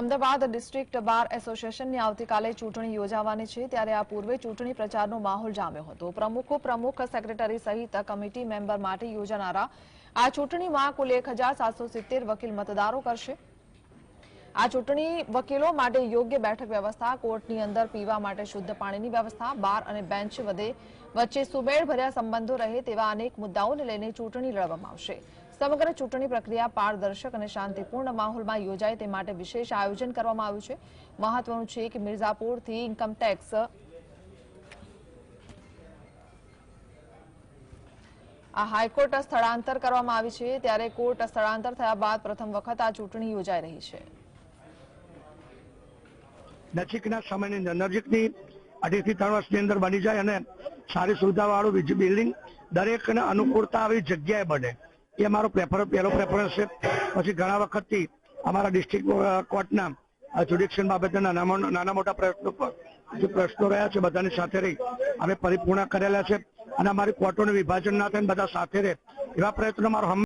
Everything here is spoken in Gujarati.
અમદાવાદ ડિસ્ટ્રિક્ટ બાર એસોસિએશનની આવતીકાલે ચૂંટણી યોજાવાની છે, ત્યારે આ પૂર્વે ચૂંટણી પ્રચારનો માહોલ જામ્યો હતો. પ્રમુખો, પ્રમુખ, સેક્રેટરી સહિત કમિટી મેમ્બર માટે યોજાનારા આ ચૂંટણીમાં કુલ એક વકીલ મતદારો કરશે. આ ચૂંટણી વકીલો માટે યોગ્ય બેઠક વ્યવસ્થા, કોર્ટની અંદર પીવા માટે શુદ્ધ પાણીની વ્યવસ્થા, બાર અને બેન્ચ વધે વચ્ચે સુમેળભર્યા સંબંધો રહે તેવા અનેક મુદ્દાઓને લઈને ચૂંટણી લડવામાં આવશે. સમગ્ર ચૂંટણી પ્રક્રિયા પારદર્શક અને શાંતિપૂર્ણ માહોલમાં યોજાય તે માટે વિશેષ આયોજન કરવામાં આવ્યું છે. મહત્વનું છે કે મિર્ઝાપુરથી ઇન્કમટેક્સ આ હાઈકોર્ટ સ્થળાંતર કરવામાં આવી છે. ત્યારે કોર્ટ સ્થળાંતર થયા બાદ પ્રથમ વખત આ ચૂંટણી યોજાઈ રહી છે. નજીકના સમયની નજીકની અઢીથી ત્રણ વર્ષની અંદર બની જાય અને સારી સુવિધા વાળું બીજું બિલ્ડિંગ દરેકને અનુકૂળતા આવી જગ્યાએ બને. એ મારો પ્રેફર પહેલો પ્રેફરન્સ છે. પછી ઘણા વખતથી અમારા ડિસ્ટ્રિક્ટ કોર્ટના જ્યુડિક્શન બાબતના નાના નાના મોટા પ્રયત્નો જે પ્રશ્નો રહ્યા છે બધાની સાથે રહી. અમે પરિપૂર્ણ કરેલા છે. અને અમારી કોર્ટોનું વિભાજન ના થાય બધા સાથે રહે. એવા પ્રયત્નો મારો હંમેશા